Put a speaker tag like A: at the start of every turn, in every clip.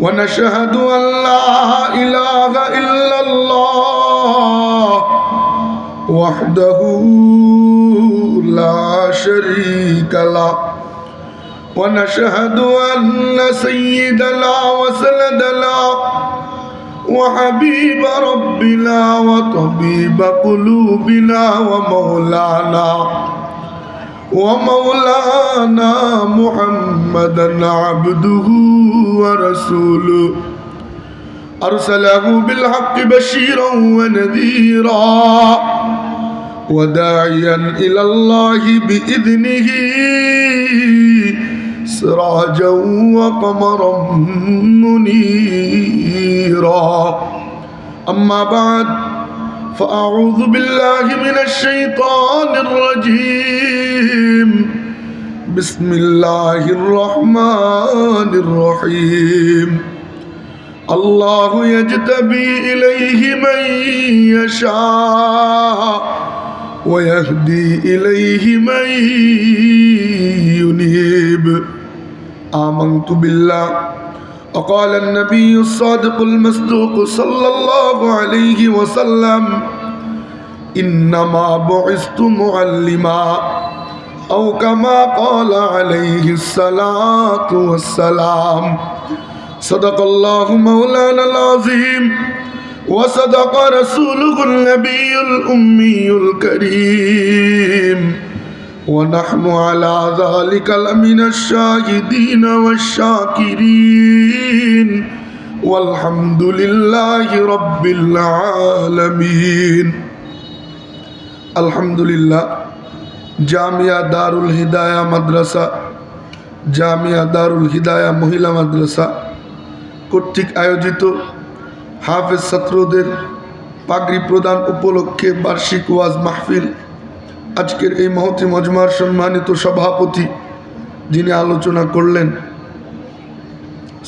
A: ونشهد أن لا إله إلا الله وحده لا شريك له. ونشهد أن سيدنا وسندنا وحبيب ربنا وطبيب قلوبنا ومولانا ومولانا محمدا عبده ورسوله. أرسله بالحق بشيرا ونذيرا وداعيا إلى الله بإذنه سراجا وقمرا منيرا. أما بعد فأعوذ بالله من الشيطان الرجيم بسم الله الرحمن الرحيم الله يجتبي إليه من يشاء ويهدي إليه من ينيب آمنت بالله وقال النبي الصادق المصدوق صلى الله عليه وسلم إنما بعثت معلما أو كما قال عليه الصلاة والسلام. صدق الله مولانا العظيم وصدق رسوله النبي الأمي الكريم. ونحن على ذلك لمن الشاهدين والشاكرين والحمد لله رب العالمين الحمد لله জামিয়া দারুল হিদায়া মাদ্রাসা জামিয়া দারুল হিদায়া মহিলা মাদ্রাসা কর্তৃক আয়োজিত হাফেজ ছাত্রদের পাগড়ি প্রদান উপলক্ষে বার্ষিক ওয়াজ মাহফিল আজকের এই মহতি মজমার সম্মানিত সভাপতি যিনি আলোচনা করলেন,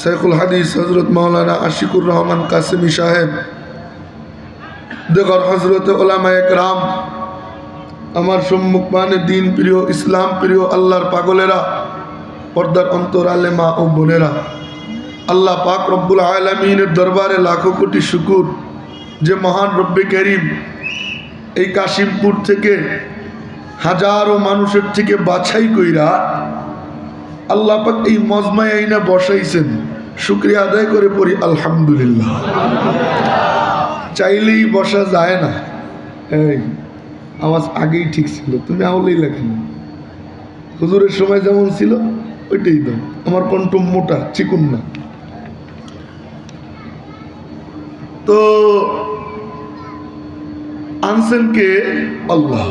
A: শেখুল হাদিস হজরত মাওলানা আশিকুর রহমান কাসেমি সাহেব দেখর হজরত ওলামা একরাম, আমার সম্মুখ মানে দিন প্রিয় ইসলাম প্রিয় আল্লাহর পাগলেরা, পর্দার অন্তর আলেমা ও বোনেরা, আল্লাহ পাক রব্বুল আলমিনের দরবারে লাখো কোটি শুকুর, যে মহান রব্বে করিম এই কাশিমপুর থেকে হাজারো মানুষের থেকে বাছাই কইরা আল্লাহ পাক এই মজমায় আইনা বসাইছেন। শুক্রিয়া আদায় করে পড়ি, আলহামদুলিল্লাহ। চাইলেই বসা যায় না। এই, আওয়াজ আগেই ঠিক ছিল, তুমি আওলেই লেখেন হুজুরের সময় যেমন ছিল, ওইটাই দাও আমার কণ্ঠ মোটা, চিকুন না। তো, আনছেন কে? আল্লাহ।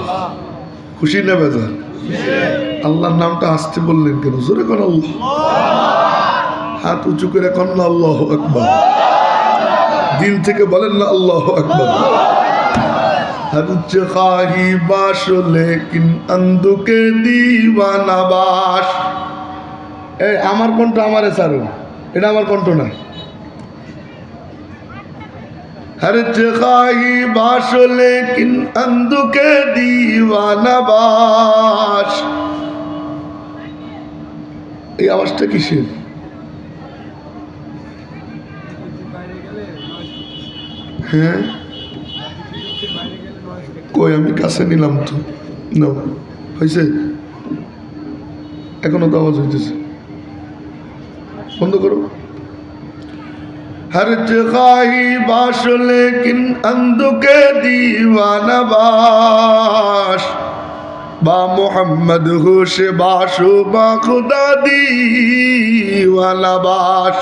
A: খুশি না বেজার? আল্লাহর নামটা আসতে বললেন কেন? জোরে কর আল্লাহ। হাত উঁচু করে কন না আল্লাহ আকবর। দিল থেকে বলেন না আল্লাহ আকবর। হরচ খাহি বাস, লেকিন অন্ধুকে দিওয়ানা বাস। এই আমার কণ্ঠ আমারে সারুন এটা আমার কণ্ঠ না। हर्च खाही बाश लेकिन अंधु के दीवाना बास এই আওয়াজটা কিসের হ্যাঁ কই আমি কাছে নিলাম তো না হয়েছে এখনো তো আওয়াজ হইতেছে বন্ধ করো ہر جگائی باش لیکن اندو کے دیوانہ باش با محمد ہوش باشو با خدا دیوانہ باش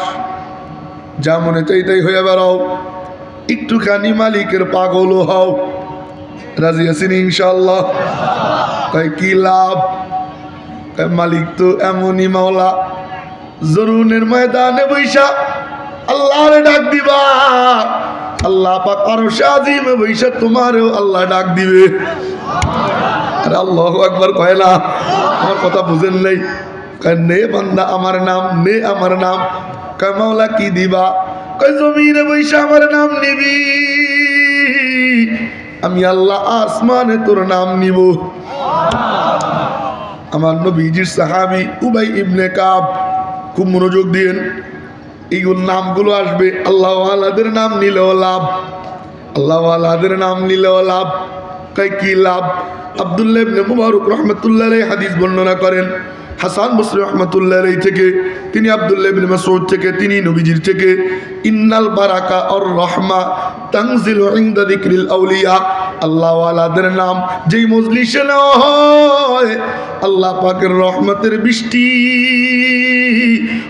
A: যা মনে তাই তাই হয়ে বেড়াও একটুখানি মালিকের পাগলও হও রাজি আছেন ইনশাল্লাহ তাই কি লাভ মালিক তো এমনই মাওলা জরুনের ময়দানে বৈশাখ আল্লাহরে ডাক দিবা। আল্লাহ পাক আরও আজিমে বৈশা তোমারও আল্লাহ ডাক দিবে। আরে আল্লাহ একবার কয় না, আমার কথা বুঝেন নাই। নে বান্দা, আমার নাম, নে আমার নাম। কয়, মাওলা কি দিবা? কয়, জমিনে বৈশা আমার নাম নিবি। আমি আল্লাহ আসমানে তোর নাম নিব। আমার নবীজির সাহাবি উবাই ইবনে কাব খুব মনোযোগ দিয়েন। এইগুলো নামগুলো আসবে। আল্লাহ আলাদের নাম নিলেও লাভ। আল্লাহ আলাদের নাম নিলেও লাভ। তাই কি লাভ? আবদুল্লাহ ইবনে মুবারক রহমতুল্লাহ হাদিস বর্ণনা করেন। হাসান বসরি রহমতুল্লাহ থেকে, তিনি আবদুল্লাহ ইবনে মাসউদ থেকে, তিনি নবীজির থেকে, ইন্নাল বারাকা আর রহমা তানজিলু ইনদা আউলিয়া। আল্লাহ ওয়ালাদের নাম যেই মজলিসে নেওয়া হয়, আল্লাহ পাকের রহমতের বৃষ্টি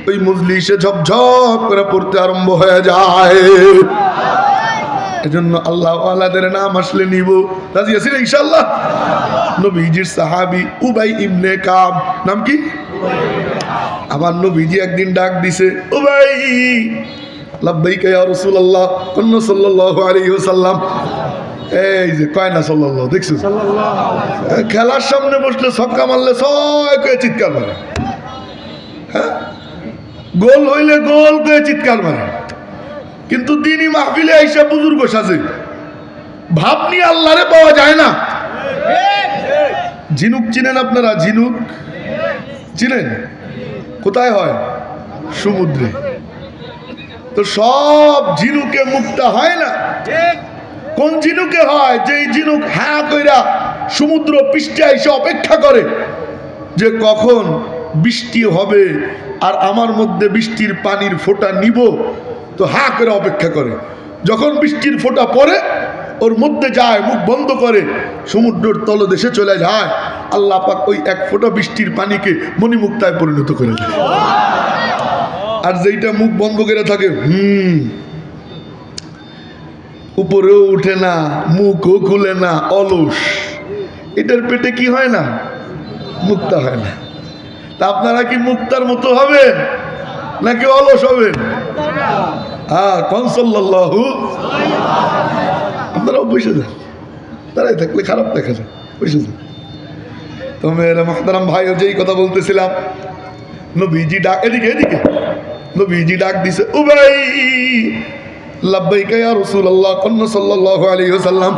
A: ওই মজলিসে ঝপঝপ করে পড়তে আরম্ভ হয়ে যায়। এজন্য আল্লাহ আলাদের নাম আসলে নিব। রাজি আছি না ইনশাল্লাহ নবীজির সাহাবি উবাই ইবনে কাব, নাম কি? আমার নবীজি একদিন ডাক দিছে, উবাই, লাব্বাইক ইয়া রাসূলুল্লাহ, কন্ন সাল্লাল্লাহু আলাইহি ওয়াসাল্লাম। এই যে, কয় না, সাল্লাল্লাহু দেখছ খেলার সামনে বসলে ছক্কা মারলে ছয় করে চিৎকার মারে। হ্যাঁ? গোল হইলে গোল করে চিৎকার মারে। কিন্তু দিনই মাহফিলে আইসা বুজুর্গ সাজে। ভাব নিয়ে আল্লাহরে পাওয়া যায় না। ঝিনুক চিনেন আপনারা? ঝিনুক? চিনেন? কোথায় হয়? সমুদ্রে। তো সব ঝিনুকে মুক্তা হয় না। কোন ঝিনুকে হয় যে ঝিনুক হ্যাঁ কইরা সমুদ্র পৃষ্ঠে এসে অপেক্ষা করে যে কখন বৃষ্টি হবে আর আমার মধ্যে বৃষ্টির পানির ফোঁটা নিব, তো হা করে অপেক্ষা করে। যখন বৃষ্টির ফোঁটা পড়ে, ওর মধ্যে যায়, মুখ বন্ধ করে, সমুদ্রের তলদেশে চলে যায়। আল্লাহ পাক ওই এক ফোঁটা বৃষ্টির পানিকে মণিমুক্তায় পরিণত করে দেয়। আর যেইটা মুখ বন্ধ করে থাকে, হুম উপরেও উঠে না, মুখও খুলে না, অলস। এটার পেটে কি হয় না? মুক্তা হয় না। তা আপনারা কি মুক্তার মতো হবেন? নাকি অলস হবেন? হ্যাঁ কনসল্লাহু আপনারাও বসে যান। তারাই থাকলে খারাপ দেখা যায় বসে যান। তো মেয়েরা, মাহতারাম ভাই যেই কথা বলতেছিলাম, নবীজি ডাক, এদিকে এদিকে। নবীজি ডাক দিছে ভাই লাব্বাইকা ইয়া রাসূলুল্লাহ কন্ন সাল্লাল্লাহু আলাইহি ওয়াসাল্লাম।